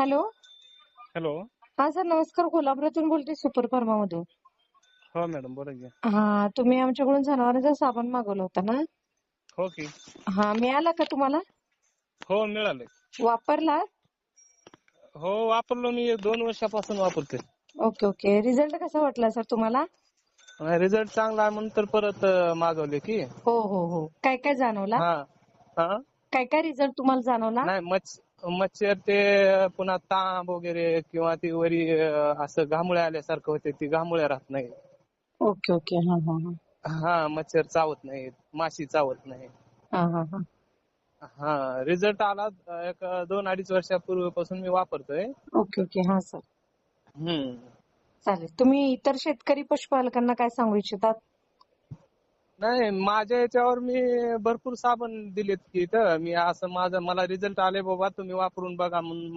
Hello. Hello. हा sir नमस्कार. कोल्हापुरातून बोलते सुपर फार्मा मधून हो मॅडम बोला की. हा तुम्ही आमच्याकडून जनावरांचा साबण मागवला होता ना? हो की. हा मिळाला का तुम्हाला? हो मिळालंय वापरला? हो वापरलो मी. दोन वर्षापासून वापरतोय ओके ओके. रिझल्ट कसा वाटला सर तुम्हाला? रिझल्ट चांगला आहे म्हणून तर परत अं, मागवले की. हो हो हो. काय काय जाणवला? हा हा? काय काय रिझल्ट तुम्हाला जाणवला? नाही मच्छर ते पुन्हा तांब वगैरे किंवा ती वरी असं घामुळे आल्यासारखं होते ती घामुळे राहत नाही. Okay okay. हा हा हा. हा मच्छर चावत नाहीत माशी चावत नाही हा हा हा. हा रिझल्ट आला एक दोन अडीच वर्षापूर्वीपासून मी वापरतोय. Okay okay. हा सर. हम्म. चालेल. तुम्ही इतर शेतकरी पशुपालकांना काय सांगू इच्छितात? नाही माझ्या याच्यावर मी भरपूर साबण दिलेत की इथं. मी असं माझं मला रिझल्ट आले बाबा तुम्ही वापरून बघा. म्हणून